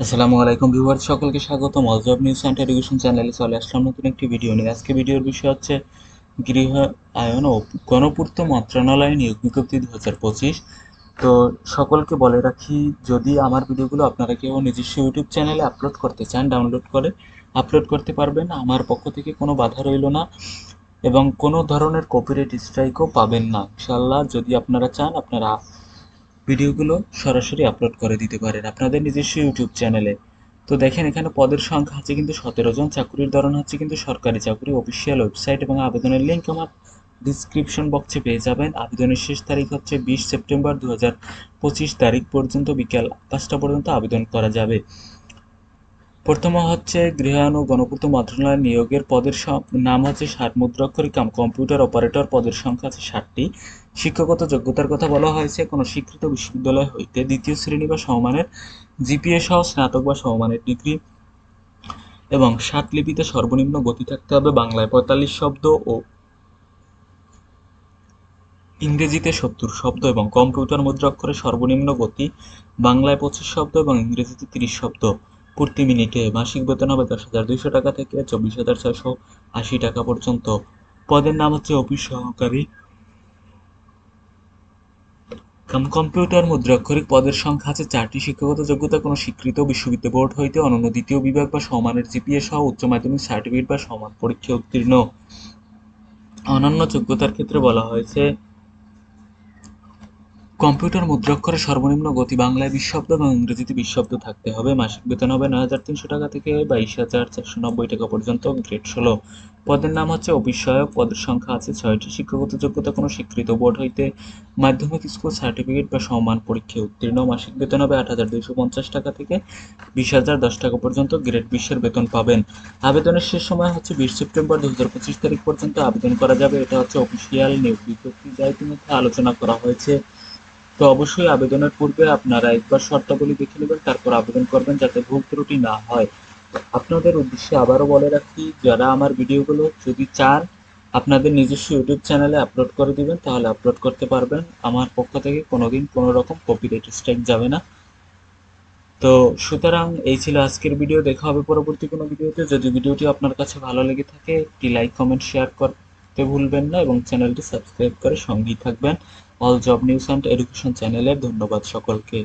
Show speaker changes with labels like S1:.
S1: আসসালামু আলাইকুম ভিউয়ার সকলকে স্বাগতম। All job news and education চ্যানেলে চলে আসলাম নতুন একটি ভিডিও নিয়ে। আজকে ভিডিওর বিষয় হচ্ছে গৃহ আয়ন ও গণপূর্ত মন্ত্রণালয় নিয়োগ বিজ্ঞপ্তি দু হাজার পঁচিশ। তো সকলকে বলে রাখি, যদি আমার ভিডিওগুলো আপনারা কেউ নিজস্ব ইউটিউব চ্যানেলে আপলোড করতে চান ডাউনলোড করে আপলোড করতে পারবেন। আমার পক্ষ থেকে কোনো বাধা রইল না এবং কোনো ধরনের কপিরাইট স্ট্রাইকও পাবেন না। ইনশাল্লাহ যদি আপনারা চান, আপনারা ভিডিওগুলো সরাসরি আপলোড করে দিতে পারেন আপনাদের নিজস্ব ইউটিউব চ্যানেলে। তো দেখেন, এখানে পদের সংখ্যা আছে কিন্তু সতেরো জন, চাকুরির ধরন হচ্ছে কিন্তু সরকারি চাকরি অফিসিয়াল ওয়েবসাইট এবং আবেদনের লিঙ্ক আমার ডিসক্রিপশন বক্সে পেয়ে যাবেন। আবেদনের শেষ তারিখ হচ্ছে বিশ সেপ্টেম্বর দু হাজার পঁচিশ তারিখ পর্যন্ত বিকেল পাঁচটা পর্যন্ত আবেদন করা যাবে। প্রথম হচ্ছে গৃহায়ন ও গণপূর্ত মন্ত্রণালয় নিয়োগের পদের নাম হচ্ছে ষাট মুদ্রাক্ষরিকাম কম্পিউটার অপারেটর পদের সংখ্যা আছে ষাটটি। শিক্ষাগত যোগ্যতার কথা বলা হয়েছে, কোনো স্বীকৃত বিশ্ববিদ্যালয় হইতে দ্বিতীয় শ্রেণি বা সমমানের জিপিএ সহ স্নাতক বা সমমানের ডিগ্রি এবং ষাট লিপিতে সর্বনিম্ন গতি থাকতে হবে, বাংলায় পঁয়তাল্লিশ শব্দ ও ইংরেজিতে সত্তর শব্দ এবং কম্পিউটার মুদ্রাক্ষরে সর্বনিম্ন গতি, বাংলায় পঁচিশ শব্দ এবং ইংরেজিতে তিরিশ শব্দ। প্রতি মিনিটে মাসিক বেতন হবে দশ হাজার দুইশো টাকা থেকে চব্বিশ হাজার ছয়শো আশি টাকা পর্যন্ত। পদের নাম হচ্ছে অফিস সহকারী কম্পিউটার মুদ্রাক্ষরিক পদের সংখ্যা আছে চারটি। শিক্ষাগত যোগ্যতা কোনো স্বীকৃত বিশ্ববিদ্যালয় বোর্ড হইতে অনন্য দ্বিতীয় বিভাগ বা সমানের জিপিএ সহ উচ্চ মাধ্যমিক সার্টিফিকেট বা সমান পরীক্ষা উত্তীর্ণ। অনন্য যোগ্যতার ক্ষেত্রে বলা হয়েছে কম্পিউটার মুদ্রাক্ষরে সর্বনিম্ন গতি বাংলায় বিশ শব্দ এবং ইংরেজিতে বিশ শব্দ থাকতে হবে। মাসিক বেতন হবে নয় হাজার তিনশো টাকা থেকে বাইশ হাজার চারশো নব্বই টাকা পর্যন্ত গ্রেড ষোলো। পদের নাম হচ্ছে সহায়ক পদের সংখ্যা আছে ছয়টি। শিক্ষাগত যোগ্যতা কোনো স্বীকৃত বোর্ড হইতে মাধ্যমিক স্কুল সার্টিফিকেট বা সমান পরীক্ষায় উত্তীর্ণ। মাসিক বেতন হবে আট হাজার দুইশো পঞ্চাশ টাকা থেকে বিশ হাজার দশ টাকা পর্যন্ত গ্রেড বিশের বেতন পাবেন। আবেদনের শেষ সময় হচ্ছে বিশ সেপ্টেম্বর দু হাজার পঁচিশ তারিখ পর্যন্ত আবেদন করা যাবে। এটা হচ্ছে অফিসিয়াল নিয়োগ বিজ্ঞপ্তি যা ইতিমধ্যে আলোচনা করা হয়েছে। তো অবশ্যই আবেদনের পূর্বে আপনারা একবার শর্তাবলী দেখে নেবেন, তারপর আবেদন করবেন যাতে ভুল ত্রুটি না হয়। আপনাদের উদ্দেশ্যে আবারও বলে রাখি, যারা আমার ভিডিওগুলো যদি চান, আপনাদের নিজস্ব ইউটিউব চ্যানেলে আপলোড করে দিবেন, তাহলে আপলোড করতে পারবেন। আমার পক্ষ থেকে কোনোদিন কোনো রকম কপিরাইট স্ট্রাইক যাবে না। তো সুতরাং এই ছিল আজকের ভিডিও, দেখা হবে পরবর্তী কোনো ভিডিওতে। যদি ভিডিওটি আপনার কাছে ভালো লেগে থাকে, একটি লাইক কমেন্ট শেয়ার করতে ভুলবেন না এবং চ্যানেলটি সাবস্ক্রাইব করে সঙ্গী থাকবেন। All job news and education চ্যানেলের ধন্যবাদ সকলকে।